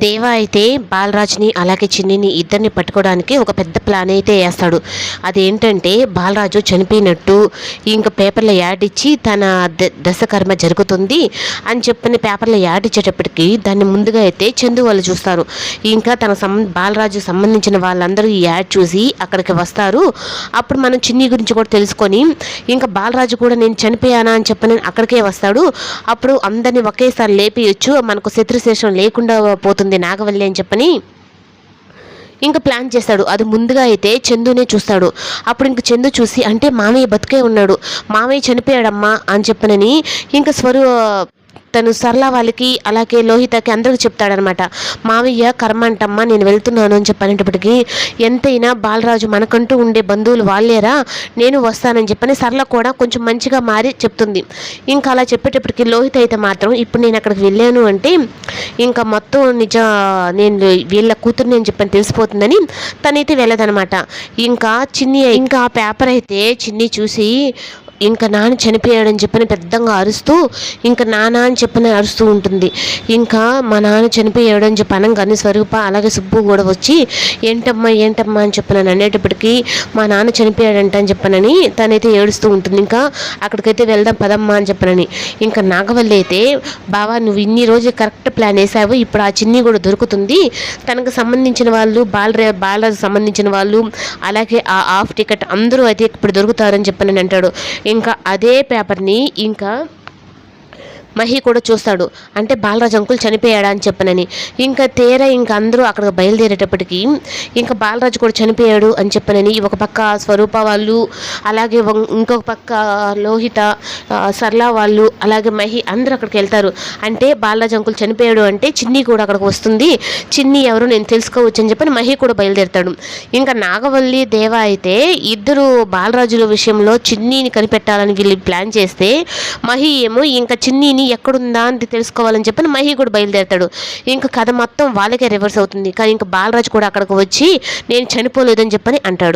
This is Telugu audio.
దేవ అయితే బాలరాజ్ని అలాగే చిన్నిని ఇద్దరిని పట్టుకోవడానికి ఒక పెద్ద ప్లాన్ అయితే వేస్తాడు. అదేంటంటే బాలరాజు చనిపోయినట్టు ఇంకా పేపర్లో యాడ్ ఇచ్చి తన ద దశకర్మ జరుగుతుంది అని చెప్పిన పేపర్లో యాడ్ ఇచ్చేటప్పటికి దాన్ని ముందుగా అయితే చందు వాళ్ళు చూస్తారు. ఇంకా తన సం బాలరాజు సంబంధించిన వాళ్ళందరూ ఈ యాడ్ చూసి అక్కడికి వస్తారు. అప్పుడు మనం చిన్ని గురించి కూడా తెలుసుకొని ఇంకా బాలరాజు కూడా నేను చనిపోయానా అని చెప్పని అక్కడికే వస్తాడు. అప్పుడు అందరినీ ఒకేసారి లేపేయచ్చు. మనకు శత్రుశేషం లేకుండా పోతుంది. నాగవల్లి అని చెప్పని ఇంకా ప్లాన్ చేస్తాడు. అది ముందుగా అయితే చందునే చూస్తాడు. అప్పుడు ఇంక చందు చూసి అంటే మామయ్య బతికే ఉన్నాడు. మామయ్య చనిపోయాడమ్మా అని చెప్పనని ఇంకా స్వరూ తను సరళ వాళ్ళకి అలాగే లోహితకి అందరికి చెప్తాడనమాట మావయ్య కర్మ అంటమ్మా నేను వెళ్తున్నాను అని చెప్పనేటప్పటికీ ఎంతైనా బాలరాజు మనకంటూ ఉండే బంధువులు వాళ్ళేరా నేను వస్తానని చెప్పని సరళ కూడా కొంచెం మంచిగా మారి చెప్తుంది. ఇంకా అలా చెప్పేటప్పటికి లోహిత అయితే మాత్రం ఇప్పుడు నేను అక్కడికి వెళ్ళాను అంటే ఇంకా మొత్తం నిజ నేను వీళ్ళ కూతుర్ని అని చెప్పని తెలిసిపోతుందని తనైతే వెళ్ళదనమాట. ఇంకా చిన్ని ఇంకా ఆ పేపర్ అయితే చిన్ని చూసి ఇంకా నాన్న చనిపోయాడని చెప్పని పెద్దగా అరుస్తూ ఇంకా నాన్న అని చెప్పని అరుస్తూ ఉంటుంది. ఇంకా మా నాన్న చనిపోయాడు అని చెప్పి అనగానే స్వరూప అలాగే సుబ్బు కూడా వచ్చి ఏంటమ్మా ఏంటమ్మా? అని చెప్పిన అనేటప్పటికీ మా నాన్న చనిపోయాడంట అని చెప్పనని తనైతే ఏడుస్తూ ఉంటుంది. ఇంకా అక్కడికైతే వెళ్దాం పదమ్మా అని చెప్పనని. ఇంకా నాగవల్లి అయితే బావా నువ్వు ఇన్ని రోజులు కరెక్ట్ ప్లాన్ వేసావు. ఇప్పుడు ఆ చిన్ని కూడా దొరుకుతుంది. తనకు సంబంధించిన వాళ్ళు బాల బాలరాజు సంబంధించిన వాళ్ళు అలాగే ఆ హాఫ్ టికెట్ అందరూ అయితే ఇప్పుడు దొరుకుతారని చెప్పని అంటాడు. ఇంకా అదే పేపర్ని ఇంకా మహి కూడా చూస్తాడు. అంటే బాలరాజు అంకుల్ చనిపోయాడా అని చెప్పనని. ఇంకా తేరా ఇంకా అందరూ అక్కడ బయలుదేరేటప్పటికి ఇంకా బాలరాజు కూడా చనిపోయాడు అని చెప్పనని. ఒక పక్క స్వరూప వాళ్ళు అలాగే వం- ఇంకొక పక్క లోహిత సర్లా వాళ్ళు అలాగే మహి అందరూ అక్కడికి వెళ్తారు. అంటే బాలరాజు అంకుల్ చనిపోయాడు అంటే చిన్ని కూడా అక్కడికి వస్తుంది. చిన్ని ఎవరు నేను తెలుసుకోవచ్చు అని చెప్పని మహి కూడా బయలుదేరుతాడు. ఇంకా నాగవల్లి దేవ అయితే ఇద్దరు బాలరాజుల విషయంలో చిన్నీని కనిపెట్టాలని వీళ్ళు ప్లాన్ చేస్తే మహి ఏమో ఇంకా చిన్నీని ఎక్కడుందా అని తెలుసుకోవాలని చెప్పని మహి కూడా బయలుదేరుతాడు. ఇంకా కథ మొత్తం వాళ్ళకే రివర్స్ అవుతుంది. కానీ ఇంకా బాలరాజు కూడా అక్కడికి వచ్చి నేను చనిపోలేదని చెప్పని అంటాడు.